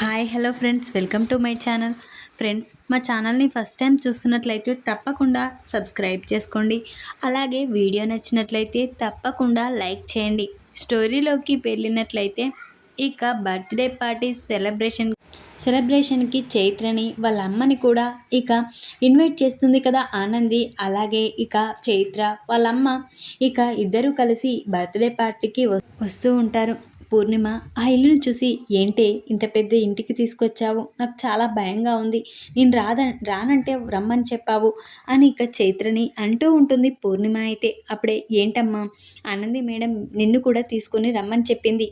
Hi hello friends welcome to my channel friends మా ఛానల్ని first time చూస్తున్నట్లయితే తప్పకుండా సబ్స్క్రైబ్ చేసుకోండి. అలాగే వీడియో నచ్చినట్లయితే తప్పకుండా లైక్ చేయండి. స్టోరీలోకి వెళ్ళినట్లయితే ఇక బర్త్డే పార్టీ సెలబ్రేషన్ సెలబ్రేషన్కి చైత్రని వాళ్ళ అమ్మని కూడా ఇక ఇన్వైట్ చేస్తుంది కదా ఆనంది. అలాగే ఇక చైత్ర వాళ్ళమ్మ ఇక ఇద్దరూ కలిసి బర్త్డే పార్టీకి వస్తూ ఉంటారు. పూర్ణిమ ఆ ఇల్లును చూసి ఏంటే ఇంత పెద్ద ఇంటికి తీసుకొచ్చావు? నాకు చాలా భయంగా ఉంది. నేను రాద రానంటే రమ్మని చెప్పావు అని ఇక చైత్రని అంటూ ఉంటుంది పూర్ణిమ అయితే. అప్పుడే ఏంటమ్మా? ఆనంది మేడం నిన్ను కూడా తీసుకొని రమ్మని చెప్పింది.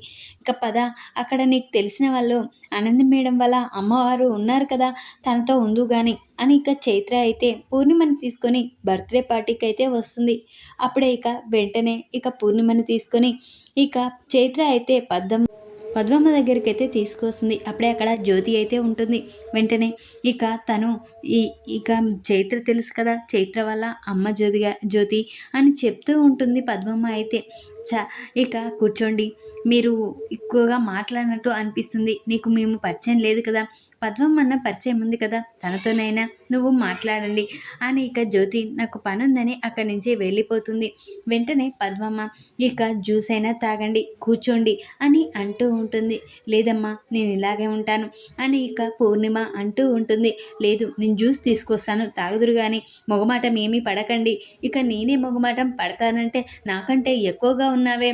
ఇక పద. అక్కడ నీకు తెలిసిన వాళ్ళు ఆనంది మేడం వల్ల అమ్మవారు ఉన్నారు కదా తనతో ఉందు కానీ అని ఇక చైత్ర అయితే పూర్ణిమని తీసుకొని బర్త్డే పార్టీకి అయితే వస్తుంది. అప్పుడే ఇక వెంటనే ఇక పూర్ణిమని తీసుకొని ఇక చైత్ర అయితే పద్దమ్మ పద్మమ్మ దగ్గరికి అయితే తీసుకొస్తుంది. అప్పుడే అక్కడ జ్యోతి అయితే ఉంటుంది. వెంటనే ఇక తను ఈ ఇక చైత్ర తెలుసు కదా చైత్ర వల్ల అమ్మ జ్యోతిగా జ్యోతి అని చెప్తూ ఉంటుంది పద్మమ్మ అయితే. చ ఇక కూర్చోండి. మీరు ఎక్కువగా మాట్లాడినట్టు అనిపిస్తుంది. నీకు మేము పరిచయం లేదు కదా? పద్మమ్మ పరిచయం ఉంది కదా? తనతోనైనా నువ్వు మాట్లాడండి. అని ఇక జ్యోతి నాకు పని ఉందని అక్కడి నుంచి వెళ్ళిపోతుంది. వెంటనే పద్మమ్మ ఇక జ్యూస్ అయినా తాగండి కూర్చోండి అని అంటూ ఉంటుంది. లేదమ్మా నేను ఇలాగే ఉంటాను అని ఇక పూర్ణిమ అంటూ ఉంటుంది. లేదు నేను జ్యూస్ తీసుకొస్తాను తాగుదురు కానీ మొగమాటం ఏమీ పడకండి. ఇక నేనే మొగమాటం పడతానంటే నాకంటే ఎక్కువగా ఉన్నావే?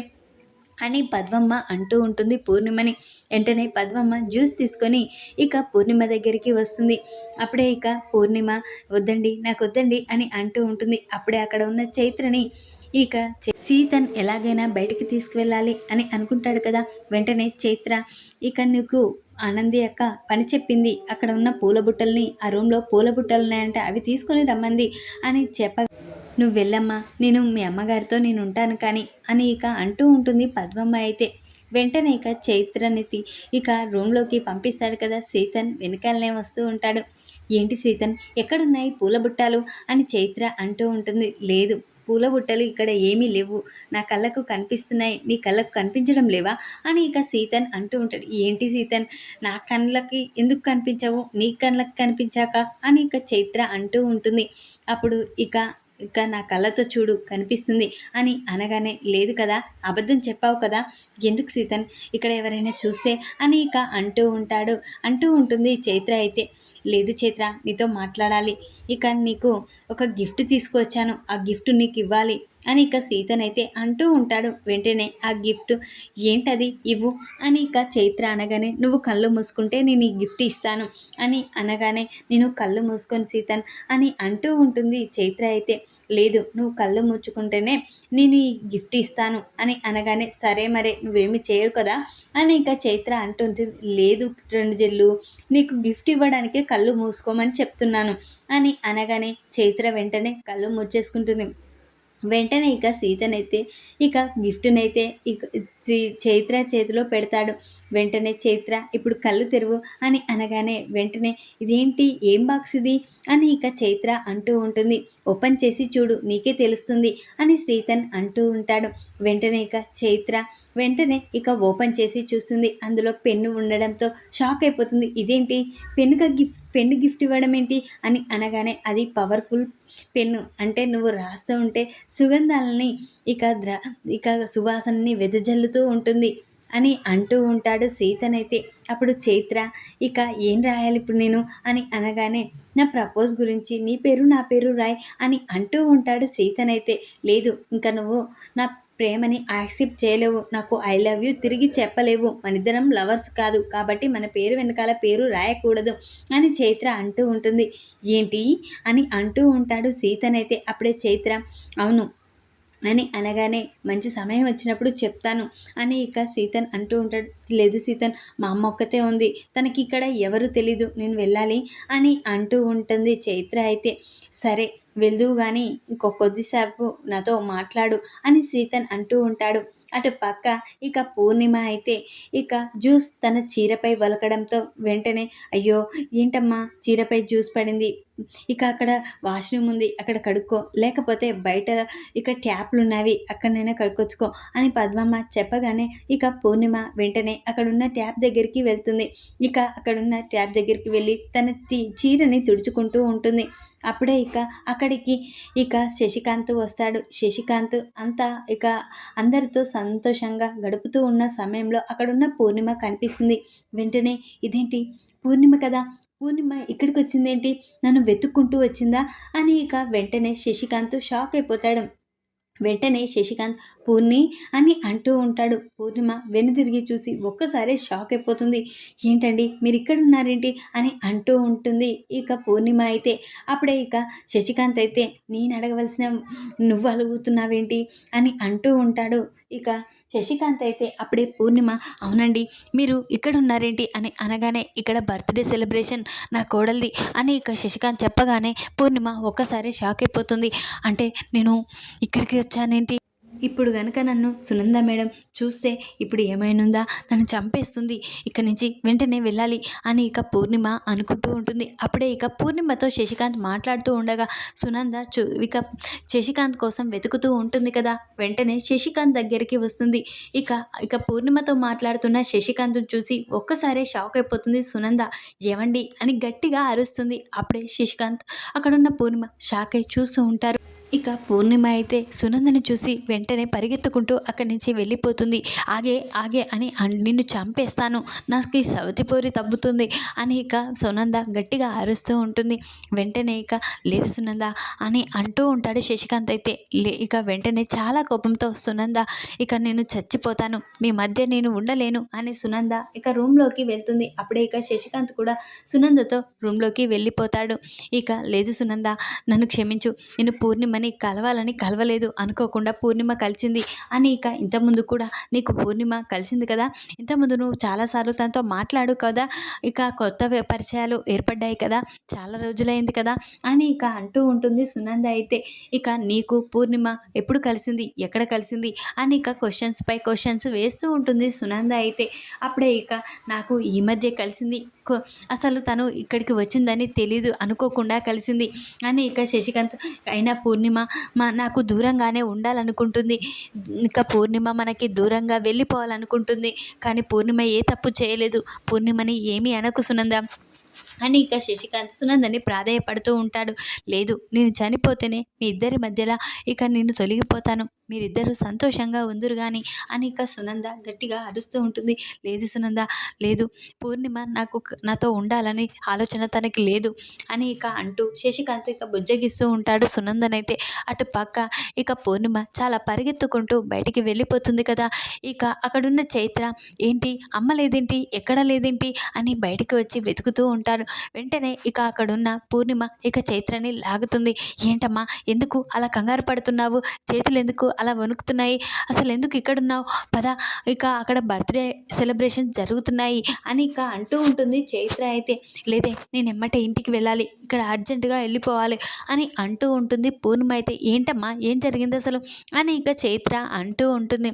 అని పద్మమ్మ అంటూ ఉంటుంది పూర్ణిమని. వెంటనే పద్మమ్మ జ్యూస్ తీసుకొని ఇక పూర్ణిమ దగ్గరికి వస్తుంది. అప్పుడే ఇక పూర్ణిమ వద్దండి నాకు వద్దండి అని అంటూ ఉంటుంది. అప్పుడే అక్కడ ఉన్న చైత్రని ఇక సీతన్ ఎలాగైనా బయటికి తీసుకువెళ్ళాలి అని అనుకుంటాడు కదా. వెంటనే చైత్ర ఇక నీకు ఆనంది అక్క పని చెప్పింది. అక్కడ ఉన్న పూల బుట్టల్ని ఆ రూమ్లో పూల బుట్టలు ఉన్నాయంటే అవి తీసుకొని రమ్మంది అని చెప్ప నువ్వు వెళ్ళమ్మా నేను మీ అమ్మగారితో నేను ఉంటాను కానీ అని ఇక అంటూ ఉంటుంది పద్మమ్మ అయితే. వెంటనే ఇక చైత్రనితి ఇక రూమ్లోకి పంపిస్తాడు కదా సీతన్. వెనకాలనే వస్తూ ఉంటాడు. ఏంటి సీతన్ ఎక్కడున్నాయి పూల బుట్టాలు అని చైత్ర అంటూ ఉంటుంది. లేదు పూల బుట్టలు ఇక్కడ ఏమీ లేవు. నా కళ్ళకు కనిపిస్తున్నాయి. నీ కళ్ళకు కనిపించడం లేవా? అని ఇక సీతన్ అంటూ ఉంటాడు. ఏంటి సీతన్ నా కళ్ళకి ఎందుకు కనిపించవు? నీ కళ్ళకి కనిపించాక? అని ఇక చైత్ర అంటూ ఉంటుంది. అప్పుడు ఇక ఇక నా కళ్ళతో చూడు కనిపిస్తుంది అని అనగానే లేదు కదా అబద్ధం చెప్పావు కదా ఎందుకు సీతన్ ఇక్కడ ఎవరైనా చూస్తే అని ఇక అంటూ ఉంటాడు. అంటూ ఉంటుంది చైత్ర అయితే. లేదు చైత్ర నీతో మాట్లాడాలి. ఇక నీకు ఒక గిఫ్ట్ తీసుకొచ్చాను. ఆ గిఫ్ట్ నీకు ఇవ్వాలి. అని ఇక సీతనైతే అంటూ ఉంటాడు. వెంటనే ఆ గిఫ్ట్ ఏంటది? ఇవ్వు అని ఇక చైత్ర అనగానే నువ్వు కళ్ళు మూసుకుంటే నేను ఈ గిఫ్ట్ ఇస్తాను అని అనగానే నేను కళ్ళు మూసుకొని సీతన్ అని అంటూ ఉంటుంది చైత్ర అయితే. లేదు నువ్వు కళ్ళు మూచుకుంటేనే నేను ఈ గిఫ్ట్ ఇస్తాను అని అనగానే సరే మరే నువ్వేమి చేయవు కదా అని ఇక చైత్ర అంటుంటుంది. లేదు రెండు జల్లు నీకు గిఫ్ట్ ఇవ్వడానికే కళ్ళు మూసుకోమని చెప్తున్నాను అని అనగానే చైత్ర వెంటనే కళ్ళు మూచేసుకుంటుంది వెంటనే ఇక సీతనైతే ఇక గిఫ్ట్నైతే ఇక చైత్ర చేతిలో పెడతాడు. వెంటనే చైత్ర ఇప్పుడు కళ్ళు తెరువు అని అనగానే వెంటనే ఇదేంటి? ఏం బాక్స్ ఇది? అని ఇక చైత్ర అంటూ ఉంటుంది. ఓపెన్ చేసి చూడు నీకే తెలుస్తుంది అని శ్రీతన్ అంటూ ఉంటాడు. వెంటనే ఇక చైత్ర వెంటనే ఇక ఓపెన్ చేసి చూస్తుంది. అందులో పెన్ను ఉండడంతో షాక్ అయిపోతుంది. ఇదేంటి? పెన్నుగా గిఫ్ట్ పెన్ను గిఫ్ట్ ఇవ్వడం ఏంటి? అని అనగానే అది పవర్ఫుల్ పెన్ను. అంటే నువ్వు రాస్తూ ఉంటే సుగంధాలని ఇక ద్ర ఇక సువాసనని వెదజల్లుతూ ఉంటుంది అని అంటూ ఉంటాడు సీతనైతే. అప్పుడు చైత్ర ఇక ఏం రాయాలి ఇప్పుడు నేను? అని అనగానే నా ప్రపోజ్ గురించి నీ పేరు నా పేరు రాయ్ అని అంటూ ఉంటాడు సీతనైతే. లేదు ఇంకా నువ్వు నా ప్రేమని యాక్సెప్ట్ చేయలేవు. నాకు ఐ లవ్ యూ తిరిగి చెప్పలేవు. మనిద్దరం లవర్స్ కాదు. కాబట్టి మన పేరు వెనకాల పేరు రాయకూడదు అని చైత్ర అంటూ ఉంటుంది. ఏంటి? అని అంటూ ఉంటాడు సీతనైతే. అప్పుడే చైత్ర అవును అని అనగానే మంచి సమయం వచ్చినప్పుడు చెప్తాను. అని ఇక సీతన్ అంటూ ఉంటాడు. లేదు సీతన్ మా అమ్మ ఒక్కతే ఉంది. తనకి ఇక్కడ ఎవరు తెలీదు. నేను వెళ్ళాలి అని అంటూ ఉంటుంది చైత్ర అయితే. సరే వెళ్దు కానీ ఇంకో కొద్దిసేపు నాతో మాట్లాడు అని సీతన్ అంటూ ఉంటాడు. అటు పక్క ఇక పూర్ణిమ అయితే ఇక జ్యూస్ తన చీరపై వలకడంతో వెంటనే అయ్యో ఏంటమ్మా చీరపై జ్యూస్ పడింది. ఇక అక్కడ వాష్రూమ్ ఉంది అక్కడ కడుక్కో. లేకపోతే బయట ఇక ట్యాప్లు ఉన్నవి అక్కడనైనా కడుక్కొచ్చుకో అని పద్మమ్మ చెప్పగానే ఇక పూర్ణిమ వెంటనే అక్కడున్న ట్యాప్ దగ్గరికి వెళ్తుంది. ఇక అక్కడున్న ట్యాప్ దగ్గరికి వెళ్ళి తన చీరని తుడుచుకుంటూ ఉంటుంది. అప్పుడే ఇక అక్కడికి ఇక శశికాంత్ వస్తాడు. శశికాంత్ అంతా ఇక అందరితో సంతోషంగా గడుపుతూ ఉన్న సమయంలో అక్కడున్న పూర్ణిమ కనిపిస్తుంది. వెంటనే ఇదేంటి? పూర్ణిమ కదా? పూర్ణిమ ఇక్కడికి వచ్చిందేంటి నన్ను వెతుక్కుంటూ వచ్చిందా? అని ఇక వెంటనే శశికాంత్ షాక్ అయిపోతాడు. వెంటనే శశికాంత్ పూర్ణి అని అంటూ ఉంటాడు. పూర్ణిమ వెనుదిరిగి చూసి ఒక్కసారి షాక్ అయిపోతుంది. ఏంటండి మీరు ఇక్కడ ఉన్నారేంటి అని అంటూ ఉంటుంది. ఇక పూర్ణిమ అయితే అప్పుడే ఇక శశికాంత్ అయితే నేను అడగవలసిన నువ్వు అలుగుతున్నావేంటి? అని అంటూ ఉంటాడు. ఇక శశికాంత్ అయితే అప్పుడే పూర్ణిమ అవునండి మీరు ఇక్కడ ఉన్నారేంటి అని అనగానే ఇక్కడ బర్త్డే సెలబ్రేషన్ నా కోడలిది అని ఇక శశికాంత్ చెప్పగానే పూర్ణిమ ఒక్కసారి షాక్ అయిపోతుంది. అంటే నేను ఇక్కడికి వచ్చానేంటి? ఇప్పుడు గనక నన్ను సునంద మేడం చూస్తే ఇప్పుడు ఏమైనుందా? నన్ను చంపేస్తుంది. ఇక్కడి నుంచి వెంటనే వెళ్ళాలి అని ఇక పూర్ణిమ అనుకుంటూ ఉంటుంది. అప్పుడే ఇక పూర్ణిమతో శశికాంత్ మాట్లాడుతూ ఉండగా సునంద చూ ఇక శశికాంత్ కోసం వెతుకుతూ ఉంటుంది కదా. వెంటనే శశికాంత్ దగ్గరికి వస్తుంది. ఇక ఇక పూర్ణిమతో మాట్లాడుతున్న శశికాంత్ చూసి ఒక్కసారే షాక్ అయిపోతుంది సునంద. ఏవండి? అని గట్టిగా అరుస్తుంది. అప్పుడే శశికాంత్ అక్కడున్న పూర్ణిమ షాక్ అయి చూస్తూ ఉంటారు. ఇక పూర్ణిమ అయితే సునందని చూసి వెంటనే పరిగెత్తుకుంటూ అక్కడి నుంచి వెళ్ళిపోతుంది. ఆగే ఆగే అని అన్- నిన్ను చంపేస్తాను. నాకు ఈ సవతిపోరి తగ్గుతుంది అని ఇక సునంద గట్టిగా ఆరుస్తూ ఉంటుంది. వెంటనే ఇక లేదు సునంద అని అంటూ ఉంటాడు శశికాంత్ అయితే. లే ఇక వెంటనే చాలా కోపంతో సునంద ఇక నేను చచ్చిపోతాను. మీ మధ్య నేను ఉండలేను అని సునంద ఇక రూమ్లోకి వెళ్తుంది. అప్పుడే ఇక శశికాంత్ కూడా సునందతో రూమ్లోకి వెళ్ళిపోతాడు. ఇక లేదు సునంద నన్ను క్షమించు. నేను పూర్ణిమని కలవాలని కలవలేదు. అనుకోకుండా పూర్ణిమ కలిసింది. అని ఇక ఇంతకుముందు కూడా నీకు పూర్ణిమ కలిసింది కదా? ఇంతకుముందు నువ్వు చాలాసార్లు తనతో మాట్లాడు కదా? ఇక కొత్త పరిచయాలు ఏర్పడ్డాయి కదా? చాలా రోజులైంది కదా? అని ఇక అంటూ ఉంటుంది సునంద అయితే. ఇక నీకు పూర్ణిమ ఎప్పుడు కలిసింది? ఎక్కడ కలిసింది? అని ఇక క్వశ్చన్స్ పై క్వశ్చన్స్ వేస్తూ ఉంటుంది సునంద అయితే. అప్పుడే ఇక నాకు ఈ మధ్య కలిసింది. అసలు తను ఇక్కడికి వచ్చిందని తెలీదు అనుకోకుండా కలిసింది. అని ఇక శశికాంత్ అయినా పూర్ణిమ మా నాకు దూరంగానే ఉండాలనుకుంటుంది. ఇక పూర్ణిమ మనకి దూరంగా వెళ్ళిపోవాలనుకుంటుంది. కానీ పూర్ణిమ ఏ తప్పు చేయలేదు. పూర్ణిమని ఏమీ అనకు సునంద. అని ఇక శశికాంత్ సునందని ప్రాధేయపడుతూ ఉంటాడు. లేదు నేను చనిపోతేనే మీ ఇద్దరి మధ్యలో ఇక నేను తొలగిపోతాను. మీరిద్దరూ సంతోషంగా ఉందరు కానీ అని ఇక సునంద గట్టిగా అరుస్తూ ఉంటుంది. లేదు సునంద లేదు పూర్ణిమ నాకు నాతో ఉండాలని ఆలోచన తనకి లేదు. అని ఇక అంటూ శశికాంత్ ఇక బుజ్జగిస్తూ ఉంటాడు. సునందనైతే అటు పక్క ఇక పూర్ణిమ చాలా పరిగెత్తుకుంటూ బయటికి వెళ్ళిపోతుంది కదా. ఇక అక్కడున్న చైత్ర ఏంటి? అమ్మ లేదేంటి? ఎక్కడ లేదేంటి? అని బయటికి వచ్చి వెతుకుతూ ఉంటారు. వెంటనే ఇక అక్కడున్న పూర్ణిమ ఇక చైత్రని లాగుతుంది. ఏంటమ్మా? ఎందుకు అలా కంగారు పడుతున్నావు? చేతులు ఎందుకు అలా వణుకుతున్నాయి. అసలు ఎందుకు ఇక్కడున్నావు? పద ఇక అక్కడ బర్త్డే సెలబ్రేషన్ జరుగుతున్నాయి అని ఇక అంటూ ఉంటుంది చైత్ర అయితే. లేదే నేను ఎమ్మటే ఇంటికి వెళ్ళాలి ఇక్కడ అర్జెంటుగా వెళ్ళిపోవాలి అని అంటూ ఉంటుంది పూర్ణిమ అయితే. ఏంటమ్మా ఏం జరిగింది అసలు? అని ఇక చైత్ర అంటూ ఉంటుంది.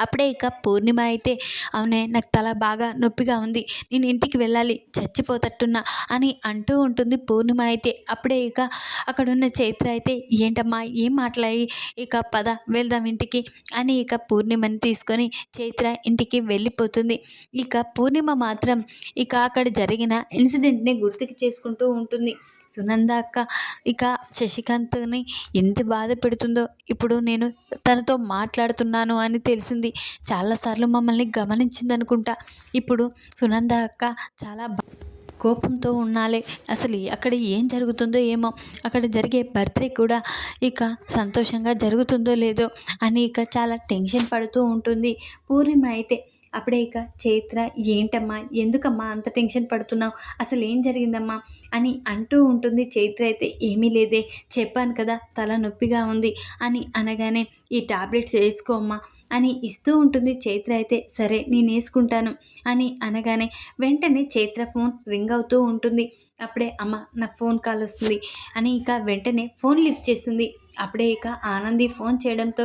అప్పుడే ఇక పూర్ణిమ అయితే అవునే నాకు తల బాగా నొప్పిగా ఉంది నేను ఇంటికి వెళ్ళాలి చచ్చిపోతట్టున్నా అని అంటూ ఉంటుంది పూర్ణిమ అయితే. అప్పుడే ఇక అక్కడున్న చైత్ర అయితే ఏంటమ్మా ఏం మాట్లాడి ఇక పద వెళ్దాం ఇంటికి అని ఇక పూర్ణిమని తీసుకొని చైత్ర ఇంటికి వెళ్ళిపోతుంది. ఇక పూర్ణిమ మాత్రం ఇక అక్కడ జరిగిన ఇన్సిడెంట్ని గుర్తుకు చేసుకుంటూ ఉంటుంది. సునంద అక్క ఇక శశికాంత్ని ఎంత బాధ పెడుతుందో ఇప్పుడు నేను తనతో మాట్లాడుతున్నాను అని తెలిసింది. చాలాసార్లు మమ్మల్ని గమనించింది అనుకుంటా. ఇప్పుడు సునంద అక్క చాలా కోపంతో ఉండాలే అసలు అక్కడ ఏం జరుగుతుందో ఏమో. అక్కడ జరిగే బర్త్డే కూడా ఇక సంతోషంగా జరుగుతుందో లేదో అని ఇక చాలా టెన్షన్ పడుతూ ఉంటుంది. పూర్ణిమ అయితే అప్పుడే ఇక చైత్ర ఏంటమ్మా? ఎందుకమ్మా అంత టెన్షన్ పడుతున్నావు? అసలు ఏం జరిగిందమ్మా? అని అంటూ ఉంటుంది చైత్ర అయితే. ఏమీ లేదే చెప్పాను కదా తల నొప్పిగా ఉంది అని అనగానే ఈ టాబ్లెట్స్ వేసుకోమ్మా అని ఇస్తూ ఉంటుంది చైత్ర అయితే సరే నేను వేసుకుంటాను అని అనగానే వెంటనే చైత్ర ఫోన్ రింగ్ అవుతూ ఉంటుంది. అప్పుడే అమ్మ నా ఫోన్ కాల్ వస్తుంది అని ఇక వెంటనే ఫోన్ లిఫ్ట్ చేస్తుంది. అప్పుడే ఇక ఆనంది ఫోన్ చేయడంతో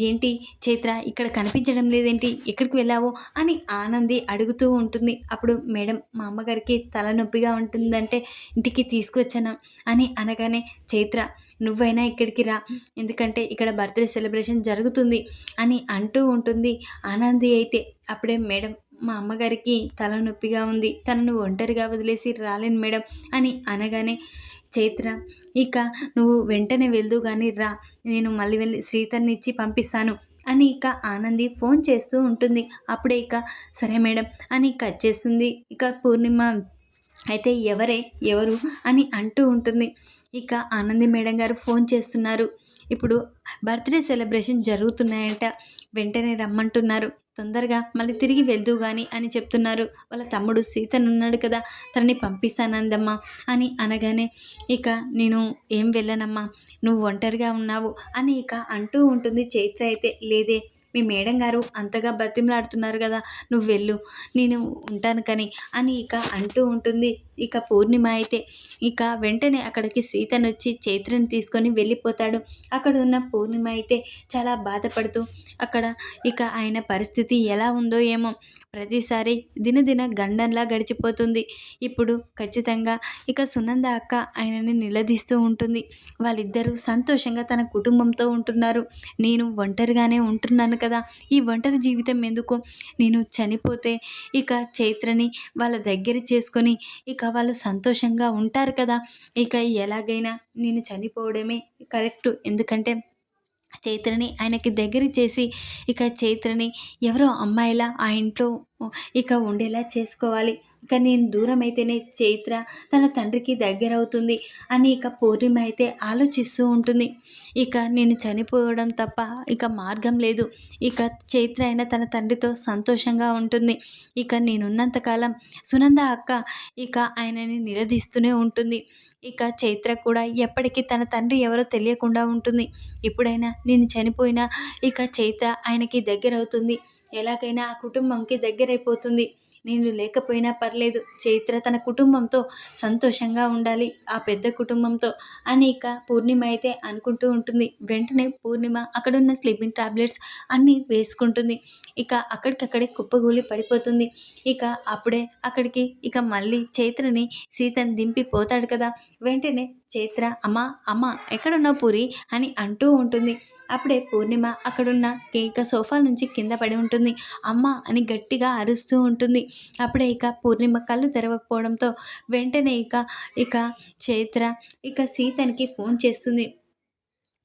ఏంటి చైత్ర ఇక్కడ కనిపించడం లేదేంటి? ఎక్కడికి వెళ్ళావు? అని ఆనంది అడుగుతూ ఉంటుంది. అప్పుడు మేడం మా అమ్మగారికి తలనొప్పిగా ఉంటుందంటే ఇంటికి తీసుకొచ్చాను అని అనగానే చైత్ర నువ్వైనా ఇక్కడికి రా. ఎందుకంటే ఇక్కడ బర్త్డే సెలబ్రేషన్ జరుగుతుంది అని అంటూ ఉంటుంది ఆనంది అయితే. అప్పుడే మేడం మా అమ్మగారికి తలనొప్పిగా ఉంది. తనను ఒంటరిగా వదిలేసి రాలేను మేడం అని అనగానే చైత్ర ఇక నువ్వు వెంటనే వెళ్దు కానీ రా. నేను మళ్ళీ వెళ్ళి శ్రీతర్ని ఇచ్చి పంపిస్తాను అని ఇక ఆనంది ఫోన్ చేస్తూ ఉంటుంది. అప్పుడే ఇక సరే మేడం అని కట్ చేస్తుంది. ఇక పూర్ణిమ అయితే ఎవరే? ఎవరు? అని అంటూ ఉంటుంది. ఇక ఆనంది మేడం గారు ఫోన్ చేస్తున్నారు. ఇప్పుడు బర్త్డే సెలబ్రేషన్ జరుగుతున్నాయంట. వెంటనే రమ్మంటున్నారు. తొందరగా మళ్ళీ తిరిగి వెళ్దు కానీ అని చెప్తున్నారు. వాళ్ళ తమ్ముడు సీతను ఉన్నాడు కదా తనని పంపిస్తానందమ్మా అని అనగానే ఇక నేను ఏం వెళ్ళనమ్మా నువ్వు ఒంటరిగా ఉన్నావు అని ఇక అంటూ ఉంటుంది చైత్ర అయితే. లేదే మీ మేడం గారు అంతగా బతిమలాడుతున్నారు కదా నువ్వు వెళ్ళు నేను ఉంటాను కానీ అని ఇక అంటూ ఉంటుంది. ఇక పూర్ణిమ అయితే ఇక వెంటనే అక్కడికి సీతను వచ్చి చైత్రని తీసుకొని వెళ్ళిపోతాడు. అక్కడ ఉన్న పూర్ణిమ అయితే చాలా బాధపడుతూ అక్కడ ఇక ఆయన పరిస్థితి ఎలా ఉందో ఏమో ప్రతిసారి దినదిన గండంలా గడిచిపోతుంది. ఇప్పుడు ఖచ్చితంగా ఇక సునంద అక్క ఆయనని నిలదీస్తూ ఉంటుంది. వాళ్ళిద్దరూ సంతోషంగా తన కుటుంబంతో ఉంటున్నారు. నేను ఒంటరిగానే ఉంటున్నాను కదా. ఈ ఒంటరి జీవితం ఎందుకు? నేను చనిపోతే ఇక చైత్రని వాళ్ళ దగ్గర చేసుకొని ఇక వాళ్ళు సంతోషంగా ఉంటారు కదా. ఇక ఎలాగైనా నేను చనిపోవడమే కరెక్ట్. ఎందుకంటే చైత్రని ఆయనకి దగ్గర చేసి ఇక చైత్రని ఎవరో అమ్మాయిలా ఆ ఇంట్లో ఇక ఉండేలా చేసుకోవాలి. ఇక నేను దూరం అయితేనే చైత్ర తన తండ్రికి దగ్గర అవుతుంది అని ఇక పూర్ణిమ అయితే ఆలోచిస్తూ ఉంటుంది. ఇక నేను చనిపోవడం తప్ప ఇక మార్గం లేదు. ఇక చైత్ర అయినా తన తండ్రితో సంతోషంగా ఉంటుంది. ఇక నేనున్నంతకాలం సునంద అక్క ఇక ఆయనని నిలదీస్తూనే ఉంటుంది. ఇక చైత్ర కూడా ఎప్పటికీ తన తండ్రి ఎవరో తెలియకుండా ఉంటుంది. ఎప్పుడైనా నేను చనిపోయినా ఇక చైత్ర ఆయనకి దగ్గర అవుతుంది ఎలాగైనా ఆ కుటుంబంకి దగ్గరైపోతుంది. నేను లేకపోయినా పర్లేదు చైత్ర తన కుటుంబంతో సంతోషంగా ఉండాలి ఆ పెద్ద కుటుంబంతో అని ఇక పూర్ణిమ అయితే అనుకుంటూ ఉంటుంది. వెంటనే పూర్ణిమ అక్కడున్న స్లీపింగ్ టాబ్లెట్స్ అన్నీ వేసుకుంటుంది. ఇక అక్కడికక్కడే కుప్పగూలి పడిపోతుంది. ఇక అప్పుడే అక్కడికి ఇక మళ్ళీ చైత్రని సీతని దింపి పోతాడు కదా. వెంటనే చైత్ర అమ్మ అమ్మ ఎక్కడున్నావు పూరి? అని అంటూ ఉంటుంది. అప్పుడే పూర్ణిమ అక్కడున్న ఇక సోఫా నుంచి కింద పడి ఉంటుంది. అమ్మ అని గట్టిగా అరుస్తూ ఉంటుంది. అప్పుడే ఇక పూర్ణిమ కళ్ళు తెరవకపోవడంతో వెంటనే ఇక ఇక చైత్ర ఇక సీతనికి ఫోన్ చేస్తుంది.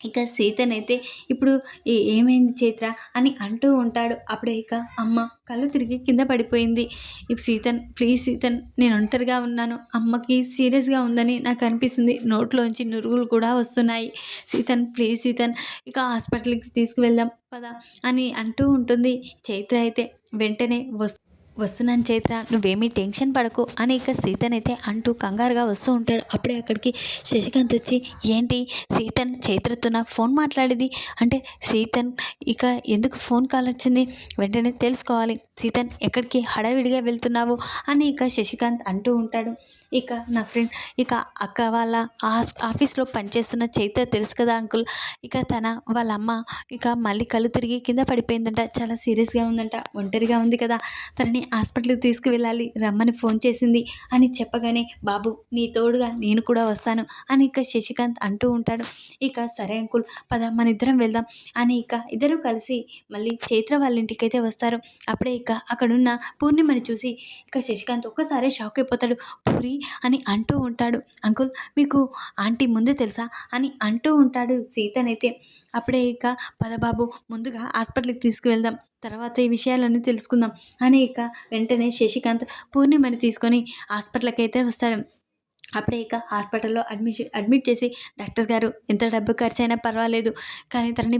ఇక సీతనైతే ఇప్పుడు ఏమైంది చైత్ర? అని అంటూ ఉంటాడు. అప్పుడే ఇక అమ్మ కళ్ళు తిరిగి కింద పడిపోయింది. ఇప్పుడు సీతన్ ప్లీజ్ సీతన్ నేను ఒంటరిగా ఉన్నాను. అమ్మకి సీరియస్గా ఉందని నాకు అనిపిస్తుంది. నోట్లోంచి నురుగులు కూడా వస్తున్నాయి. సీతన్ ప్లీజ్ సీతన్ ఇక హాస్పిటల్కి తీసుకువెళ్దాం పదా అని అంటూ ఉంటుంది. చైత్ర అయితే వెంటనే వస్తు వస్తున్నాను చైత్ర నువ్వేమీ టెన్షన్ పడకు అని ఇక సీతనైతే అంటూ కంగారుగా వస్తూ ఉంటాడు. అప్పుడే అక్కడికి శశికాంత్ వచ్చి ఏంటి సీతన్ చైత్రతో నా ఫోన్ మాట్లాడేది? అంటే సీతన్ ఇక ఎందుకు ఫోన్ కాల్ వచ్చింది? వెంటనే తెలుసుకోవాలి. సీతన్ ఎక్కడికి హడావిడిగా వెళ్తున్నావు? అని ఇక శశికాంత్ అంటూ ఉంటాడు. ఇక నా ఫ్రెండ్ ఇక అక్క వాళ్ళ ఆస్ ఆఫీస్లో పనిచేస్తున్న చైత్ర తెలుసు కదా అంకుల్. ఇక తన వాళ్ళ అమ్మ ఇక మళ్ళీ కళ్ళు తిరిగి కింద పడిపోయిందంట. చాలా సీరియస్గా ఉందంట. ఒంటరిగా ఉంది కదా. తనని హాస్పిటల్కి తీసుకువెళ్ళాలి. రమ్మని ఫోన్ చేసింది అని చెప్పగానే బాబు నీ తోడుగా నేను కూడా వస్తాను అని ఇక శశికాంత్ అంటూ ఉంటాడు. ఇక సరే అంకుల్ పద మన ఇద్దరం వెళ్దాం అని ఇక ఇద్దరు కలిసి మళ్ళీ చైత్ర వాళ్ళ ఇంటికైతే వస్తారు. అప్పుడే ఇక అక్కడున్న పూర్ణిమని చూసి ఇక శశికాంత్ ఒక్కసారే షాక్ అయిపోతాడు. పూరి అని అంటూ ఉంటాడు. అంకుల్ మీకు ఆంటీ ముందు తెలుసా? అని అంటూ ఉంటాడు సీతనైతే. అప్పుడే ఇక పదబాబు ముందుగా హాస్పిటల్కి తీసుకువెళ్దాం. తర్వాత ఈ విషయాలన్నీ తెలుసుకుందాం. అని ఇక వెంటనే శశికాంత్ పూర్ణిమని తీసుకొని హాస్పిటల్కి అయితే వస్తాడు. అప్పుడే ఇక హాస్పిటల్లో అడ్మిషన్ అడ్మిట్ చేసి డాక్టర్ గారు ఎంత డబ్బు ఖర్చు అయినా పర్వాలేదు కానీ తనని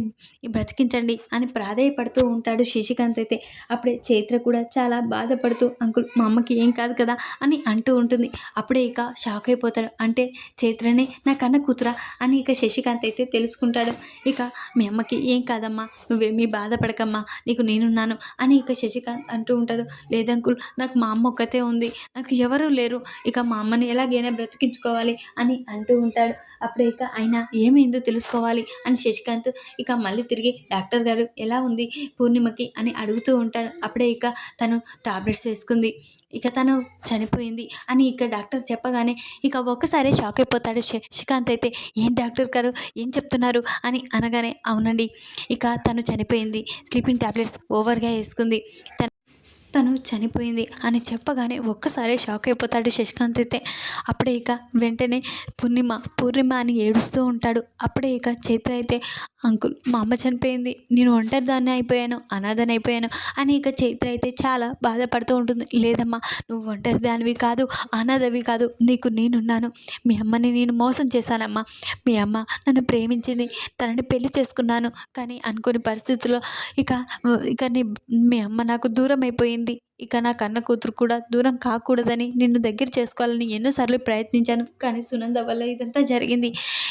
బ్రతికించండి అని ప్రాధేయపడుతూ ఉంటాడు శశికాంత్ అయితే. అప్పుడే చైత్ర కూడా చాలా బాధపడుతూ అంకుల్ మా అమ్మకి ఏం కాదు కదా అని అంటూ ఉంటుంది. అప్పుడే ఇక షాక్ అయిపోతాడు. అంటే చైత్రనే నా కన్న కూతురా అని ఇక శశికాంత్ అయితే తెలుసుకుంటాడు. ఇక మీ అమ్మకి ఏం కాదమ్మా నువ్వేమీ బాధపడకమ్మా నీకు నేనున్నాను అని ఇక శశికాంత్ అంటూ ఉంటాడు. లేదంకుల్ నాకు మా అమ్మ ఒక్కతే ఉంది నాకు ఎవరూ లేరు ఇక మా అమ్మని ఎలాగైనా బ్రతికించుకోవాలి అని అంటూ ఉంటాడు. అప్పుడే ఇక ఆయన ఏమైందో తెలుసుకోవాలి అని శశికాంత్ ఇక మళ్ళీ తిరిగి డాక్టర్ గారు ఎలా ఉంది పూర్ణిమకి? అని అడుగుతూ ఉంటాడు. అప్పుడే ఇక తను టాబ్లెట్స్ వేసుకుంది. ఇక తను చనిపోయింది అని ఇక డాక్టర్ చెప్పగానే ఇక ఒక్కసారి షాక్ అయిపోతాడు శశికాంత్ అయితే. ఏం డాక్టర్ గారు ఏం చెప్తున్నారు? అని అనగానే అవునండి ఇక తను చనిపోయింది. స్లీపింగ్ టాబ్లెట్స్ ఓవర్గా వేసుకుంది. తను తను చనిపోయింది అని చెప్పగానే ఒక్కసారి షాక్ అయిపోతాడు శశికాంత్ అయితే. అప్పుడే ఇక వెంటనే పూర్ణిమ పూర్ణిమ అని ఏడుస్తూ ఉంటాడు. అప్పుడే ఇక చైత్ర అయితే అంకుల్ మా అమ్మ చనిపోయింది. నేను ఒంటరి దాన్ని అయిపోయాను అనాథని అయిపోయాను అని ఇక చైత్ర అయితే చాలా బాధపడుతూ ఉంటుంది. లేదమ్మా నువ్వు ఒంటరి దానివి కాదు అనాథవి కాదు. నీకు నేనున్నాను. మీ అమ్మని నేను మోసం చేశానమ్మా. మీ అమ్మ నన్ను ప్రేమించింది. తనని పెళ్ళి చేసుకున్నాను. కానీ అనుకోని పరిస్థితుల్లో ఇక ఇక నీ మీ అమ్మ నాకు దూరం అయిపోయింది ఉంది ఇక నా కన్న కూతురు కూడా దూరం కాకూడదని నిన్ను దగ్గర చేసుకోవాలని ఎన్నోసార్లు ప్రయత్నించాను కానీ సునంద వల్ల ఇదంతా జరిగింది.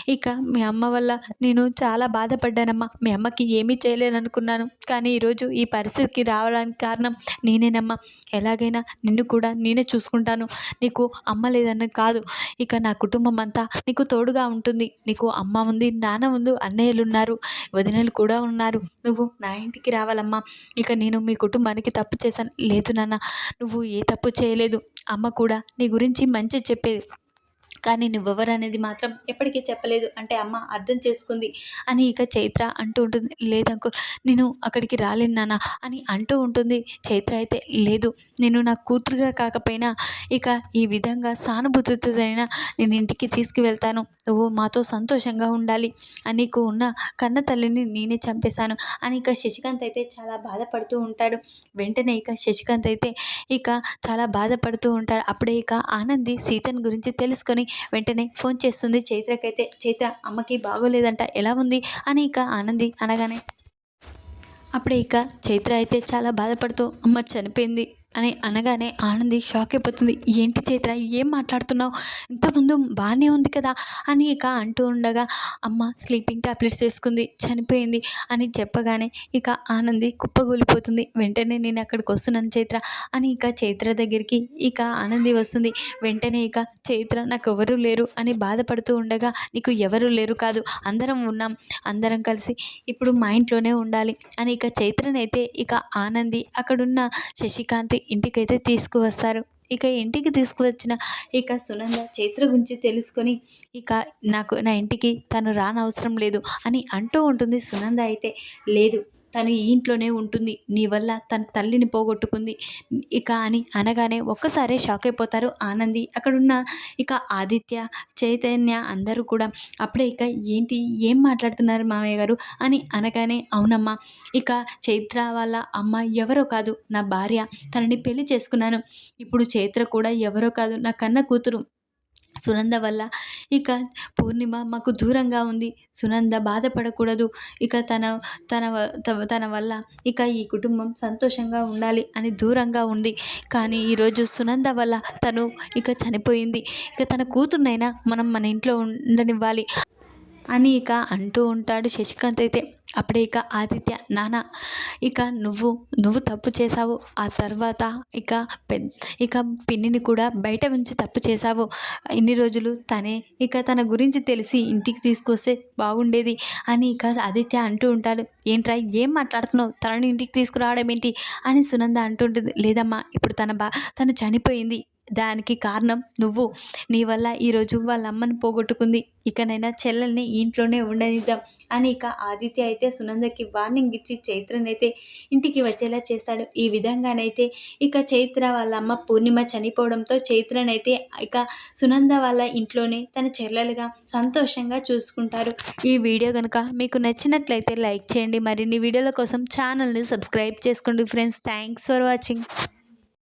ఇక మీ అమ్మ వల్ల నేను చాలా బాధపడ్డానమ్మా. మీ అమ్మకి ఏమీ చేయలేననుకున్నాను కానీ ఈరోజు ఈ పరిస్థితికి రావడానికి కారణం నేనేనమ్మా. ఎలాగైనా నిన్ను కూడా నేనే చూసుకుంటాను. నీకు అమ్మ లేదని కాదు. ఇక నా కుటుంబం అంతా నీకు తోడుగా ఉంటుంది. నీకు అమ్మ ఉంది నాన్న ఉంది అన్నయ్యలు ఉన్నారు వదినలు కూడా ఉన్నారు. నువ్వు నా ఇంటికి రావాలమ్మా. ఇక నేను మీ కుటుంబానికి తప్పు చేశాను. లేదు చెప్తున్నానా నువ్వు ఏ తప్పు చేయలేదు. అమ్మ కూడా నీ గురించి మంచి చెప్పేది. కానీ నువ్వెవరు అనేది మాత్రం ఎప్పటికీ చెప్పలేదు. అంటే అమ్మ అర్థం చేసుకుంది అని ఇక చైత్ర అంటూ ఉంటుంది. లేదు అంకుల్ నేను అక్కడికి రాలేను నాన్న అని అంటూ ఉంటుంది. చైత్ర అయితే లేదు. నేను నా కూతురుగా కాకపోయినా ఇక ఈ విధంగా సానుభూతితోనైనా నేను ఇంటికి తీసుకువెళ్తాను. నువ్వు మాతో సంతోషంగా ఉండాలి. నీకు ఉన్న కన్న తల్లిని నేనే చంపేశాను అని ఇక శశికాంత్ అయితే చాలా బాధపడుతూ ఉంటాడు. వెంటనే ఇక శశికాంత్ అయితే ఇక చాలా బాధపడుతూ ఉంటాడు. అప్పుడే ఇక ఆనంది సీతన్ గురించి తెలుసుకొని వెంటనే ఫోన్ చేస్తుంది. చైత్రకైతే చైత్ర అమ్మకి బాగోలేదంట ఎలా ఉంది? అని ఇక ఆనంది అనగానే అప్పుడే ఇక చైత్ర అయితే చాలా బాధపడుతూ అమ్మ చనిపోయింది. అని అనగానే ఆనంది షాక్ అయిపోతుంది. ఏంటి చైత్ర ఏం మాట్లాడుతున్నావు? ఇంతకుముందు బాగానే ఉంది కదా అని ఇక అంటూ ఉండగా అమ్మ స్లీపింగ్ టాబ్లెట్స్ వేసుకుంది చనిపోయింది అని చెప్పగానే ఇక ఆనంది కుప్పగూలిపోతుంది వెంటనే నేను అక్కడికి వస్తున్నాను చైత్ర అని ఇక చైత్ర దగ్గరికి ఇక ఆనంది వస్తుంది. వెంటనే ఇక చైత్ర నాకు ఎవరు లేరు అని బాధపడుతూ ఉండగా నీకు ఎవరు లేరు కాదు అందరం ఉన్నాం అందరం కలిసి ఇప్పుడు మా ఇంట్లోనే ఉండాలి అని ఇక చైత్రనైతే ఇక ఆనంది అక్కడున్న శశికాంత్ ఇంటికైతే తీసుకువస్తారు. ఇక ఇంటికి తీసుకువచ్చిన ఇక సునంద చైత్ర గురించి తెలుసుకొని ఇక నాకు నా ఇంటికి తను రానవసరం లేదు అని అంటూ ఉంటుంది సునంద అయితే. లేదు తను ఈ ఇంట్లోనే ఉంటుంది. నీ వల్ల తన తల్లిని పోగొట్టుకుంది. ఇక అని అనగానే ఒక్కసారే షాక్ అయిపోతారు ఆనంది. అక్కడున్న ఇక ఆదిత్య చైతన్య అందరూ కూడా అప్పుడే ఇక ఏంటి ఏం మాట్లాడుతున్నారు మామయ్య గారు అని అనగానే అవునమ్మా ఇక చైత్ర వాళ్ళ అమ్మ ఎవరో కాదు నా భార్య తనని పెళ్ళి చేసుకున్నాను. ఇప్పుడు చైత్ర కూడా ఎవరో కాదు నా కన్న కూతురు. సునంద వల్ల. ఇక పూర్ణిమ మాకు దూరంగా ఉంది. సునంద బాధపడకూడదు. ఇక తన తన తన వల్ల ఇక ఈ కుటుంబం సంతోషంగా ఉండాలి అని దూరంగా ఉంది. కానీ ఈరోజు సునంద వల్ల తను ఇక చనిపోయింది. ఇక తన కూతురునైనా మనం మన ఇంట్లో ఉండనివ్వాలి. అని ఇక అంటూ ఉంటాడు శశికాంత్ అయితే. అప్పుడే ఇక ఆదిత్య నాన్న ఇక నువ్వు నువ్వు తప్పు చేసావు ఆ తర్వాత ఇక పెద్ద ఇక పిన్నిని కూడా బయట ఉంచి తప్పు చేశావు. ఇన్ని రోజులు తనే ఇక తన గురించి తెలిసి ఇంటికి తీసుకొస్తే బాగుండేది అని ఇక ఆదిత్య అంటూ ఉంటాడు. ఏంట్రా ఏం మాట్లాడుతున్నావు? తనని ఇంటికి తీసుకురావడం ఏంటి? అని సునంద అంటుంటుంది. లేదమ్మా ఇప్పుడు తన బా తను చనిపోయింది. దానికి కారణం నువ్వు. నీ వల్ల ఈరోజు వాళ్ళ అమ్మని పోగొట్టుకుంది. ఇకనైనా చెల్లెల్ని ఇంట్లోనే ఉండనిద్దాం అని ఇక ఆదిత్య అయితే సునందకి వార్నింగ్ ఇచ్చి చైత్రనైతే ఇంటికి వచ్చేలా చేస్తాడు. ఈ విధంగానైతే ఇక చైత్ర వాళ్ళ అమ్మ పూర్ణిమ చనిపోవడంతో చైత్రనైతే ఇక సునంద వాళ్ళ ఇంట్లోనే తన చెల్లెలుగా సంతోషంగా చూసుకుంటారు. ఈ వీడియో కనుక మీకు నచ్చినట్లయితే లైక్ చేయండి. మరిన్ని వీడియోల కోసం ఛానల్ని సబ్స్క్రైబ్ చేసుకోండి ఫ్రెండ్స్. Thanks for watching.